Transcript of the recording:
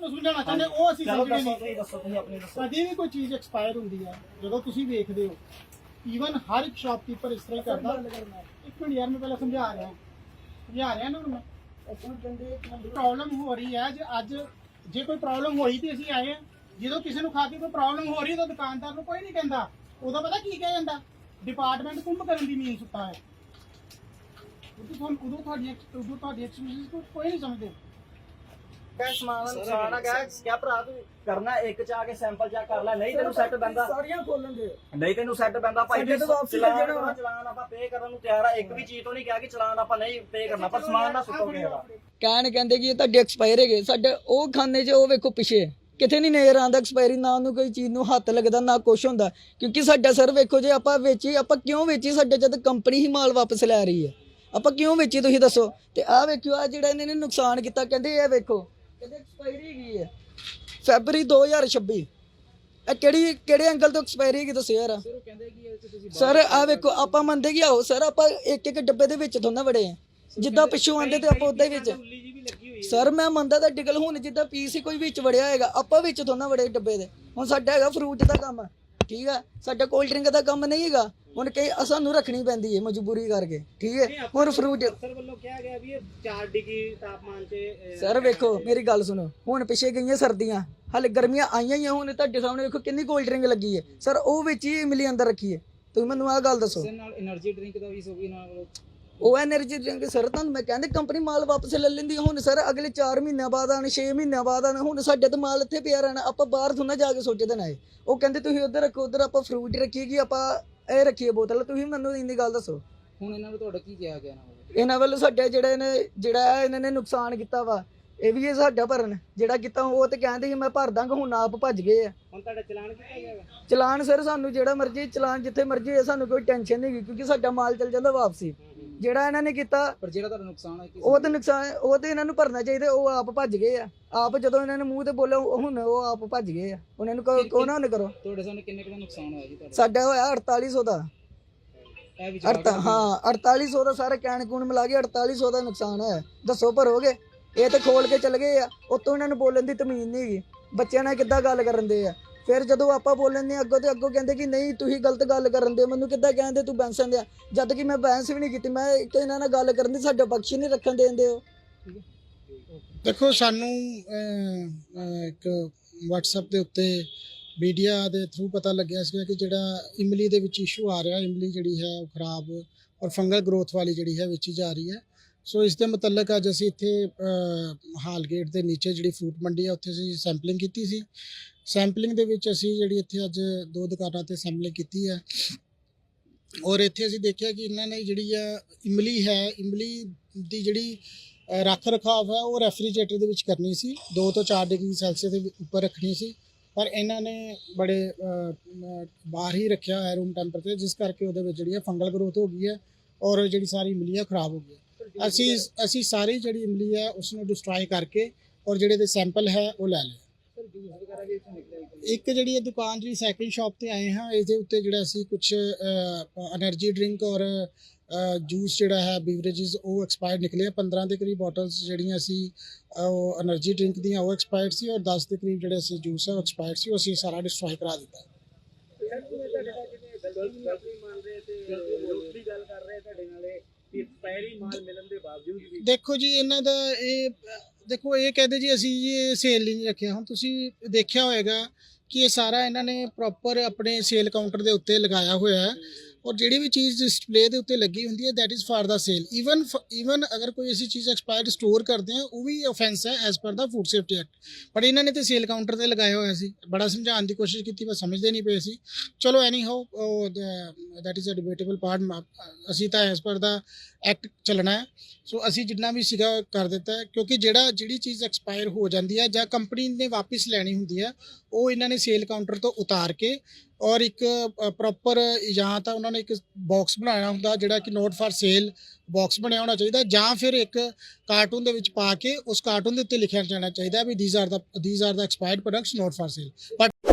ਤੋਂ ਸਮਝਾਉਣਾ ਚਾਹੁੰਦੇ ਉਹ ਅਸੀਂ ਚਲੋ ਸਮਝਦੇ ਦੱਸੋ ਨਹੀਂ। ਤੁਸੀਂ ਦੱਸੋ ਤੁਸੀਂ ਆਪਣੀ ਦੱਸੋ। ਕਦੀ ਵੀ ਕੋਈ ਚੀਜ਼ ਐਕਸਪਾਇਰ ਹੁੰਦੀ ਹੈ ਜਦੋਂ ਤੁਸੀਂ ਵੇਖਦੇ ਹੋ ਈਵਨ ਹਰ ਇੱਕ ਸ਼ਾਪਕੀਪਰ ਇਸ ਤਰ੍ਹਾਂ ਹੀ ਕਰਦਾ। ਇੱਕ ਮਿੰਟ ਯਾਰ ਮੈਂ ਪਹਿਲਾਂ ਸਮਝਾ ਰਿਹਾ। ਸਮਝਾ ਰਿਹਾ ਨਾ ਹੁਣ ਮੈਂ। ਪ੍ਰੋਬਲਮ ਹੋ ਰਹੀ ਹੈ ਜੇ ਅੱਜ ਜੇ ਕੋਈ ਪ੍ਰੋਬਲਮ ਹੋਈ ਤੇ ਅਸੀਂ ਆਏ ਆ ਜਦੋਂ ਕਿਸੇ ਨੂੰ ਖਾ ਕੇ ਕੋਈ ਪ੍ਰੋਬਲਮ ਹੋ ਰਹੀ ਤਾਂ ਦੁਕਾਨਦਾਰ ਨੂੰ ਕੋਈ ਨਹੀਂ ਕਹਿੰਦਾ। ਉਦੋਂ ਪਤਾ ਕੀ ਕਹਿ ਜਾਂਦਾ? ਡਿਪਾਰਟਮੈਂਟ ਕੁੰਭ ਕਰਨ ਦੀ ਨੀਂਦ ਸੁੱਤਾ ਹੈ। ਉਦੋਂ ਤੁਹਾਨੂੰ ਉਦੋਂ ਤੁਹਾਡੀ ਉਦੋਂ ਤੁਹਾਡੀ ਐਕਸਕਿਊਜ਼ ਕੋਈ ਨਹੀਂ ਸਮਝਦੇ। ਕਹਿ ਸਮਾਨ ਦਾ ਨੁਕਸਾਨ ਆ ਗਿਆ ਕਿਆ ਭਰਾ ਤੂੰ ਕਰਨਾ ਇੱਕ ਚ ਆ ਕੇ ਸੈਂਪਲ ਚੈੱਕ ਕਰ ਲੈ। ਨਹੀਂ ਤੈਨੂੰ ਸੈੱਟ ਬੰਦਾ ਸਾਰੀਆਂ ਖੋਲਣ ਦੇ। ਨਹੀਂ ਤੈਨੂੰ ਸੈੱਟ ਬੰਦਾ ਭਾਈ ਵਾਪਸੀ ਚਲਾਨ ਲੈ ਜਾਣਾ ਕਰਨਾ, ਚਲਾਨ ਆਪਾਂ ਪੇ ਕਰਨ ਨੂੰ ਤਿਆਰ ਆ। ਇੱਕ ਵੀ ਚੀਜ਼ ਤੋਂ ਨਹੀਂ ਕਿਹਾ ਕਿ ਚਲਾਨ ਆਪਾਂ ਨਹੀਂ ਪੇ ਕਰਨਾ ਪਰ ਸਮਾਨ ਨਾ ਸੁੱਟੋ ਕਿਸੇ ਦਾ ਕਹਿਣ ਕਹਿੰਦੇ ਕਿ ਇਹ ਤੁਹਾਡੇ ਐਕਸਪਾਇਰ ਹੈਗੇ। ਸਾਡੇ ਉਹ ਖਾਨੇ 'ਚ ਉਹ ਵੇਖੋ ਪਿਛੇ। ਕਿਤੇ ਨਹੀਂ ਨਜ਼ਰ ਆਉਂਦਾ ਐਕਸਪਾਇਰੀ ਨਾ ਉਹਨੂੰ ਕੋਈ ਚੀਜ਼ ਨੂੰ ਹੱਥ ਲੱਗਦਾ ਨਾ ਕੁਛ ਹੁੰਦਾ। ਕਿਉਂਕਿ ਸਾਡਾ ਸਰ ਵੇਖੋ ਜੇ ਆਪਾਂ ਵੇਚੀ ਆਪਾਂ ਕਿਉਂ ਵੇਚੀ? ਸਾਡੇ ਜਦ ਕੰਪਨੀ ਹੀ ਮਾਲ ਵਾਪਸ ਲੈ ਰਹੀ ਹੈ। ਆਪਾਂ ਕਿਉਂ ਵੇਚੀ ਤੁਸੀਂ ਦੱਸੋ? ਤੇ ਆਹ ਵੇਖਿਓ ਆ ਜਿਹੜਾ ਇਹਨਾਂ ਨੇ ਨੁਕਸਾਨ ਕੀਤਾ ਕਹਿੰਦੇ ਇਹ ਵੇਖੋ। ਕਹਿੰਦੇ ਐਕਸਪਾਇਰੀ ਹੈਗੀ ਹੈ ਫੈਬਰੀ 2026 ਇਹ ਕਿਹੜੀ ਕਿਹੜੇ ਐਂਗਲ ਤੋਂ ਐਕਸਪਾਇਰੀ ਹੈਗੀ ਦੱਸੋ ਯਾਰ। ਸਰ ਆ ਵੇਖੋ ਆਪਾਂ ਮੰਨਦੇ ਕਿ ਆਹੋ ਸਰ ਆਪਾਂ ਇੱਕ ਇੱਕ ਡੱਬੇ ਦੇ ਵਿੱਚ ਥੋੜਾ ਵੜੇ ਆ। ਜਿੱਦਾਂ ਪਿੱਛੋਂ ਆਂਦੇ ਤੇ ਆਪਾਂ ਉਦਾਂ ਹੀ ਵਿੱਚ ਸਰ ਮੈਂ ਮੰਨਦਾ ਤਾਂ ਟਿਕਲ ਹੁਣ ਜਿੱਦਾਂ ਪੀਸ ਹੀ ਕੋਈ ਵਿੱਚ ਵੜਿਆ ਹੈਗਾ ਆਪਾਂ ਵਿੱਚ ਥੋੜਾ ਵੜੇ ਡੱਬੇ ਦੇ। ਹੁਣ ਸਾਡਾ ਹੈਗਾ ਫਰੂਟ ਦਾ ਕੰਮ ਠੀਕ ਹੈ ਸਾਡਾ ਕੋਲਡ ਡਰਿੰਕ ਦਾ ਕੰਮ ਨਹੀਂ ਹੈਗਾ। ਹੁਣ ਕਈ ਸਾਨੂੰ ਰੱਖਣੀ ਪੈਂਦੀ ਹੈ ਮਜਬੂਰੀ ਕਰਕੇ ਠੀਕ ਹੈ ਹੁਣ ਫਰੂਟ ਸਰ ਵੱਲੋਂ ਕਿਹਾ ਗਿਆ ਵੀ ਇਹ 4 ਡਿਗਰੀ ਤਾਪਮਾਨ ਤੇ ਸਰ ਵੇਖੋ ਮੇਰੀ ਗੱਲ ਸੁਣੋ। ਹੁਣ ਪਿੱਛੇ ਗਈਆਂ ਸਰਦੀਆਂ ਹਾਲੇ ਗਰਮੀਆਂ ਆਈਆਂ ਹੀ ਆ, ਹੁਣ ਤੁਹਾਡੇ ਸਾਹਮਣੇ ਵੇਖੋ ਕਿੰਨੀ ਕੋਲਡ ਡਰਿੰਕ ਲੱਗੀ ਹੈ ਸਰ ਉਹ ਵਿੱਚ ਹੀ ਇਮਲੀ ਅੰਦਰ ਰੱਖੀ ਹੈ ਤੁਸੀਂ ਮੈਨੂੰ ਆਹ ਗੱਲ ਦੱਸੋ। ਨਾਲ એનર્ਜੀ ਡਰਿੰਕ ਦਾ ਵੀ ਸੋ ਨਾਲ। ਉਹ એનર્ਜੀ ਡਰਿੰਕ ਸਰ ਤੁਹਾਨੂੰ ਮੈਂ ਕਹਿੰਦੇ ਕੰਪਨੀ ਮਾਲ ਵਾਪਸ ਲੈ ਲੈਂਦੀ ਹੁਣ ਸਰ ਅਗਲੇ 4 ਮਹੀਨਿਆਂ ਬਾਅਦ ਆਣ 6 ਮਹੀਨਿਆਂ ਬਾਅਦ ਆਣ ਹੁਣ ਸਾਡੇ ਤਾਂ ਮਾਲ ਇੱਥੇ ਪਿਆ ਰਹਿਣਾ। ਆਪਾਂ ਬਾਹਰ ਥੋੜਾ ਜਾ ਕੇ ਸੋਚਦੇ ਨਾ ਇਹ। ਉਹ ਕਹਿੰਦੇ ਤੁਸੀਂ ਉਧਰ ਰੱਖੋ ਉਧਰ ਆਪਾਂ ਫਰੂਟ ਰੱਖੀਏ ਕਿ ਆਪਾਂ ਇਹ ਰੱਖੀਏ ਬੋਤਲ ਤੁਸੀਂ ਮੈਨੂੰ ਇੰਨੀ ਗੱਲ ਦੱਸੋ। ਹੁਣ ਇਹਨਾਂ ਨੂੰ ਤੁਹਾਡਾ ਕੀ ਕਿਹਾ ਗਿਆ ਨਾ ਇਹਨਾਂ ਵੱਲੋਂ ਸਾਡੇ ਜਿਹੜੇ ਨੇ ਜਿਹੜਾ ਇਹਨਾਂ ਨੇ ਨੁਕਸਾਨ ਕੀਤਾ ਵਾ ਇਹ ਵੀ ਇਹ ਸਾਡਾ ਭਰਨ। ਜਿਹੜਾ ਕੀਤਾ ਉਹ ਤੇ ਕਹਿੰਦੇ ਸੀ ਮੈਂ ਭਰ ਦਾਂਗਾ ਹੁਣ ਆਪ ਭੱਜ ਗਏ ਆ। ਹੁਣ ਤੁਹਾਡਾ ਚਲਾਨ ਕੀਤਾ ਗਿਆ ਚਲਾਨ ਸਰ ਸਾਨੂੰ ਜਿਹੜਾ ਮਰਜ਼ੀ ਚਲਾਨ ਜਿੱਥੇ ਮਰਜ਼ੀ ਹੈ ਸਾਨੂੰ ਕੋਈ ਟੈਨਸ਼ਨ ਨਹੀਂ ਕਿਉਂਕਿ ਸਾਡਾ ਮਾਲ ਚੱਲ ਜਾਂਦਾ ਵਾਪਸੀ। ਜਿਹੜਾ ਇਹਨਾਂ ਨੇ ਕੀਤਾ ਪਰ ਜਿਹੜਾ ਤੁਹਾਡਾ ਨੁਕਸਾਨ ਹੈ ਉਹ ਤੇ ਨੁਕਸਾਨ ਉਹ ਤੇ ਇਹਨਾਂ ਨੂੰ ਭਰਨਾ ਚਾਹੀਦਾ ਉਹ ਆਪ ਭੱਜ ਗਏ ਆ। ਆਪ ਜਦੋਂ ਇਹਨਾਂ ਨੇ ਮੂੰਹ ਤੇ ਬੋਲਿਆ ਹੁਣ ਉਹ ਆਪ ਭੱਜ ਗਏ ਆ। ਉਹਨਾਂ ਨੂੰ ਕਹੋ ਕਹੋ ਨਾ ਉਹਨੇ ਕਰੋ। ਤੁਹਾਡੇ ਸਾਹਮਣੇ ਕਿੰਨੇ ਕਿੰਨਾ ਨੁਕਸਾਨ ਹੋਇਆ ਜੀ ਤੁਹਾਡਾ? ਸਾਡਾ ਹੋਇਆ 4800 ਦਾ। ਇਹ ਵਿੱਚ ਅੜਤਾ ਹਾਂ 4800 ਦਾ ਸਾਰੇ ਕੈਨ ਕੂਨ ਮਿਲਾ ਕੇ 4800 ਦਾ ਨੁਕਸਾਨ ਹੈ ਦੱਸੋ ਭਰੋਗੇ ਇਹ ਤੇ ਖੋਲ ਕੇ ਚਲ ਗਏ ਆ। ਉਤੋਂ ਇਹਨਾਂ ਨੂੰ ਬੋਲਣ ਦੀ ਤਮੀਜ਼ ਨਹੀਂ ਹੈਗੀ। ਬੱਚਿਆਂ ਨਾਲ ਕਿੱਦਾਂ ਗੱਲ ਕਰਨ ਦੇ ਆ? ਫਿਰ ਜਦੋਂ ਆਪਾਂ ਬੋਲ ਲੈਂਦੇ ਦੇ ਅੱਗੋਂ ਤੇ ਅੱਗੋਂ ਕਹਿੰਦੇ ਕਿ ਨਹੀਂ, ਤੁਸੀਂ ਗਲਤ ਗੱਲ ਕਰਨ ਦੇ ਮੈਨੂੰ ਕਿੱਦਾਂ ਕਹਿੰਦੇ ਤੂੰ ਬੈਂਸਨ ਦੇ ਜਦ ਕਿ ਮੈਂ ਬੈਂਸ ਵੀ ਨਹੀਂ ਕੀਤੀ, ਮੈਂ ਇੱਕ ਇਹਨਾਂ ਨਾਲ ਗੱਲ ਕਰਨ ਦੀ ਸਾਡਾ ਬਖਸ਼ੀ ਨਹੀਂ ਰੱਖਣ ਦੇਂਦੇ ਹੋ ਦੇਖੋ, ਸਾਨੂੰ ਇੱਕ WhatsApp ਦੇ ਉੱਤੇ ਮੀਡੀਆ ਦੇ ਥਰੂ ਪਤਾ ਲੱਗਿਆ ਸੀ ਕਿ ਜਿਹੜਾ ਇਮਲੀ ਦੇ ਵਿੱਚ ਇਸ਼ੂ ਆ ਰਿਹਾ, ਇਮਲੀ ਜਿਹੜੀ ਹੈ ਉਹ ਖਰਾਬ ਔਰ ਫੰਗਲ ਗਰੋਥ ਵਾਲੀ ਜਿਹੜੀ ਹੈ ਵੇਚੀ ਜਾ ਰਹੀ ਹੈ। ਸੋ ਇਸ ਦੇ ਮੁਤਲਕ ਅੱਜ ਅਸੀਂ ਇੱਥੇ ਹਾਲ ਗੇਟ ਦੇ ਨੀਚੇ ਜਿਹੜੀ ਫਰੂਟ ਮੰਡੀ ਹੈ ਉੱਥੇ ਅਸੀਂ ਸੈਂਪਲਿੰਗ ਕੀਤੀ ਸੀ। ਸੈਂਪਲਿੰਗ ਦੇ ਵਿੱਚ ਅਸੀਂ ਜਿਹੜੀ ਇੱਥੇ ਅੱਜ ਦੋ ਦੁਕਾਨਾਂ ਤੇ ਸੈਂਪਲਿੰਗ ਕੀਤੀ ਹੈ ਔਰ ਇੱਥੇ ਅਸੀਂ ਦੇਖਿਆ ਕਿ ਇਹਨਾਂ ਨੇ ਜਿਹੜੀ ਆ, ਇਮਲੀ ਹੈ, ਇਮਲੀ ਦੀ ਜਿਹੜੀ ਰੱਖ ਰਖਾਵ ਹੈ, ਉਹ ਰੈਫਰੀਜਰੇਟਰ ਦੇ ਵਿੱਚ ਕਰਨੀ ਸੀ। 2 ਤੋਂ 4 ਡਿਗਰੀ ਸੈਲਸੀਅਸ ਦੇ ਉੱਪਰ ਰੱਖਣੀ ਸੀ। ਪਰ ਇਹਨਾਂ ਨੇ ਬੜੇ ਬਾਹਰ ਹੀ ਰੱਖਿਆ ਹੈ ਰੂਮ ਟੈਂਪਰੇਚਰ ਜਿਸ ਕਰਕੇ ਉਹਦੇ ਵਿੱਚ ਜਿਹੜੀ ਹੈ ਫੰਗਲ ਗਰੋਥ ਹੋ ਗਈ ਹੈ, ਔਰ ਜਿਹੜੀ ਸਾਰੀ ਇਮਲੀ ਹੈ ਖਰਾਬ ਹੋ ਗਈ ਹੈ ਅਸੀਂ ਅਸੀਂ ਸਾਰੀ ਜਿਹੜੀ ਇਮਲੀ ਹੈ ਉਸ ਨੂੰ ਡਿਸਟਰੋਏ ਕਰਕੇ ਔਰ ਜਿਹੜੇ ਦੇ ਸੈਂਪਲ ਹੈ ਉਹ ਲੈ ਲਏ ਇੱਕ ਜਿਹੜੀ ਇਹ ਦੁਕਾਨ ਜਿਹੜੀ ਸਾਈਕਲ ਸ਼ਾਪ ਤੇ ਆਏ ਹਾਂ ਇਹਦੇ ਉੱਤੇ ਜਿਹੜਾ ਅਸੀਂ ਕੁਝ એનર્ਜੀ ਡਰਿੰਕ ਔਰ ਜੂਸ ਜਿਹੜਾ ਹੈ ਬੀਵਰੇजेस ਉਹ ਐਕਸਪਾਇਰ ਨਿਕਲੇ 15 ਦੇ ਕਰੀਬ ਬੋਟਲਸ ਜਿਹੜੀਆਂ ਅਸੀਂ ਉਹ એનર્ਜੀ ਡਰਿੰਕ ਦੀਆਂ ਉਹ ਐਕਸਪਾਇਰ ਸੀ ਔਰ 10 ਦੇ ਕਰੀਬ ਜਿਹੜੇ ਅਸੀਂ ਜੂਸ ਹੈ ਉਹ ਐਕਸਪਾਇਰ ਸੀ ਉਹ ਅਸੀਂ ਸਾਰਾ ਡਿਸਟਰੋਏ ਕਰਾ ਦਿੱਤਾ ਬਾਵਜੂਦ ਦੇਖੋ ਜੀ, ਇਹਨਾਂ ਦਾ ਇਹ, ਦੇਖੋ ਇਹ ਕਹਿੰਦੇ ਜੀ, ਅਸੀਂ ਜੀ ਇਹ ਸੇਲ ਨਹੀਂ ਰੱਖਿਆ। ਹੁਣ ਤੁਸੀਂ ਦੇਖਿਆ ਹੋਵੇਗਾ ਕਿ ਇਹ ਸਾਰਾ ਇਹਨਾਂ ਨੇ ਪ੍ਰੋਪਰ ਆਪਣੇ ਸੇਲ ਕਾਊਂਟਰ ਦੇ ਉੱਤੇ ਲਗਾਇਆ ਹੋਇਆ ਹੈ। ਔਰ ਜਿਹੜੀ ਵੀ ਚੀਜ਼ ਡਿਸਪਲੇ ਦੇ ਉੱਤੇ ਲੱਗੀ ਹੁੰਦੀ ਹੈ that is for the sale even even ਅਗਰ ਕੋਈ ਅਸੀਂ ਚੀਜ਼ ਐਕਸਪਾਇਰਡ ਸਟੋਰ ਕਰਦੇ ਹਾਂ, ਉਹ ਵੀ ਆਫੈਂਸ ਹੈ ਐਸ ਪਰ ਦਾ ਫੂਡ ਸੇਫਟੀ ਐਕਟ ਪਰ ਇਹਨਾਂ ਨੇ ਤੇ ਸੇਲ ਕਾਊਂਟਰ ਤੇ ਲਗਾਏ ਹੋਇਆ ਸੀ। ਬੜਾ ਸਮਝਾਉਣ ਦੀ ਕੋਸ਼ਿਸ਼ ਕੀਤੀ, ਪਰ ਸਮਝਦੇ ਨਹੀਂ ਪਏ ਸੀ। ਚਲੋ anyhow that is a debatable part ਅਸੀਂ ਤਾਂ ਐਸ ਪਰ ਦਾ ਐਕਟ ਚੱਲਣਾ ਹੈ। ਸੋ ਅਸੀਂ ਜਿੰਨਾ ਵੀ ਸੀਗਾ ਕਰ ਦਿੱਤਾ ਕਿਉਂਕਿ ਜਿਹੜਾ, ਜਿਹੜੀ ਚੀਜ਼ ਐਕਸਪਾਇਰ ਹੋ ਜਾਂਦੀ ਹੈ ਜਾਂ ਕੰਪਨੀ ਨੇ ਵਾਪਸ ਲੈਣੀ ਹੁੰਦੀ ਹੈ, ਉਹ ਇਹਨਾਂ ਨੇ ਸੇਲ ਕਾਊਂਟਰ ਤੋਂ ਉਤਾਰ ਕੇ ਔਰ ਇੱਕ ਪ੍ਰੋਪਰ ਜਾਂ ਤਾਂ ਉਹਨਾਂ ਨੇ ਇੱਕ ਬਾਕਸ ਬਣਾਇਆ ਹੁੰਦਾ ਜਿਹੜਾ ਕਿ ਨੋਟ ਫਾਰ ਸੇਲ ਬਾਕਸ ਬਣਿਆ ਹੋਣਾ ਚਾਹੀਦਾ ਜਾਂ ਫਿਰ ਇੱਕ ਕਾਰਟੂਨ ਦੇ ਵਿੱਚ ਪਾ ਕੇ ਉਸ ਕਾਰਟੂਨ ਦੇ ਉੱਤੇ ਲਿਖਿਆ ਜਾਣਾ ਚਾਹੀਦਾ ਵੀ these are the these are the expired products not for sale but